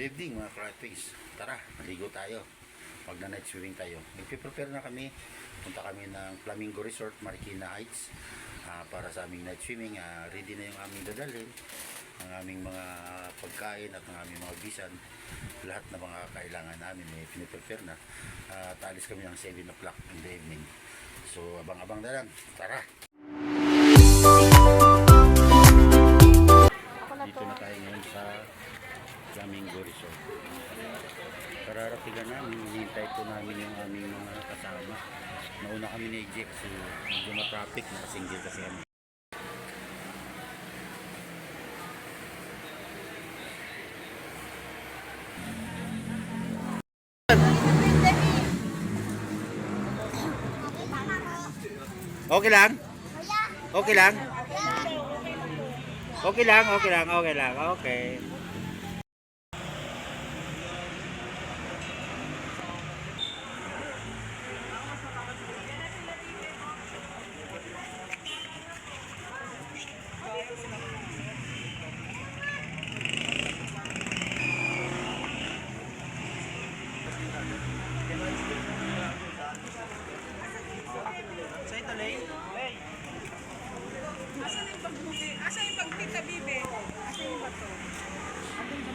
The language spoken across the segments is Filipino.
Good evening mga Flatwings. Tara, maligo tayo. Pag na night swimming tayo. Nagpe-prepare na kami. Punta kami ng Flamingo Resort, Marikina Heights. ah, para sa aming night swimming. Ah, ready na yung aming dadalhin. Ang aming mga pagkain at ang aming mga bisan. Lahat na mga kailangan namin eh, piniprepare na. Ah, At alis kami ng 7 o'clock in the evening. So abang-abang na lang. Tara! Namin yung aming mga kasama. Nauna kami ni Jack, so medyo ma-traffic, nakasinggil kasi kami. Okay lang? Okay lang? Okay lang, okay lang, okay lang, okay.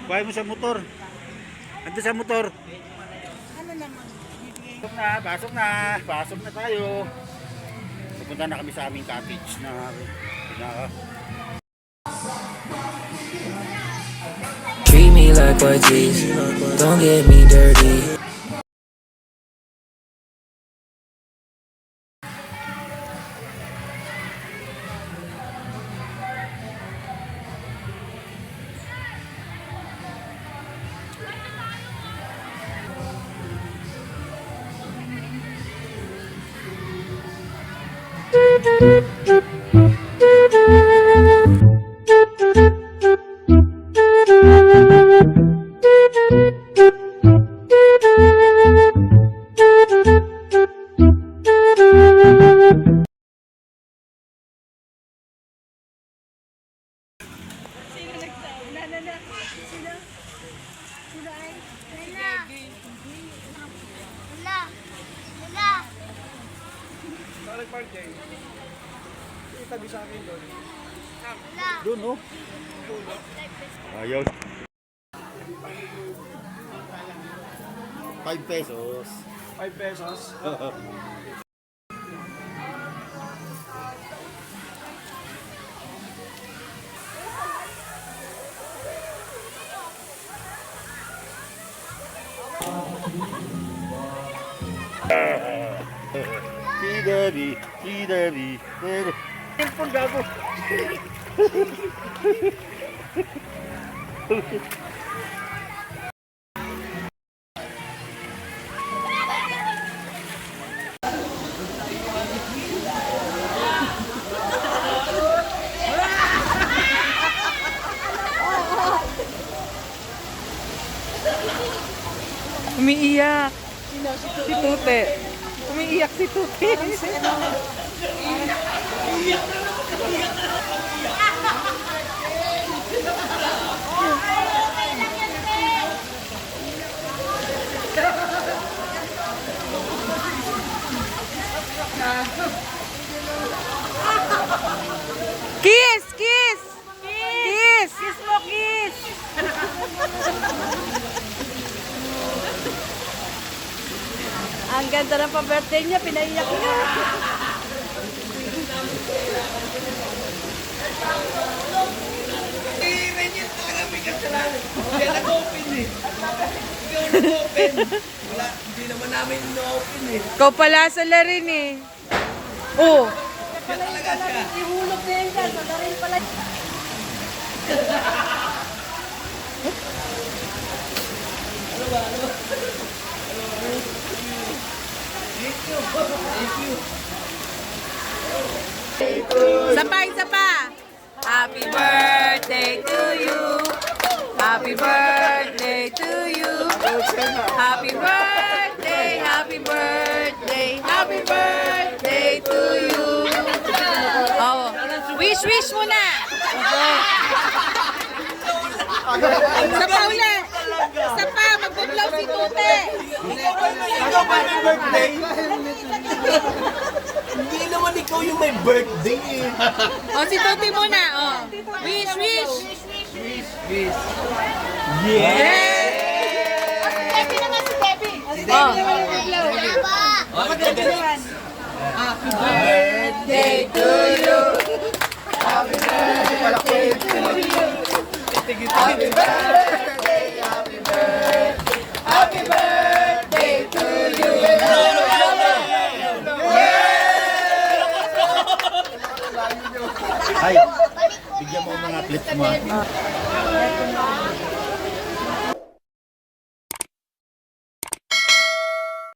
Kuhay mo sa motor. Ando sa motor. Ano naman? Pasok na, pasok na, pasok na tayo. Pupunta na kami sa aming cottage na pinaka Treat me like what G's, don't get me dirty. Thank you. Wala. doon, no? Ayaw. 5 pesos. 5 pesos. Si Daddy, si Daddy, Daddy. Cellphone gago. Umiiyak. Si Tute. Umiiyak si Tute. Kiss! ganda ng pa-birthday niya, pinaiyak niya. Kaya nag-open eh. Ikaw nag-open. Wala, hindi naman namin na-open eh. Ikaw pala sa larin eh. Oh. Kaya talaga siya. Ihulog na yan dyan, sa larin pala. Isa pa, isa pa. Happy birthday to you. Happy birthday to you. Happy birthday, happy birthday, happy birthday to you. Oh, wish, wish muna. Sa pa ulit. si Tute. Ikaw ba may, ikaw ba may birthday? Hindi naman ikaw yung may birthday eh. O, si Tute muna. O. Wish, wish. Happy naman si Debbie. Oh. Wala pa. Ay, bigyan mo mga clips mo. ah.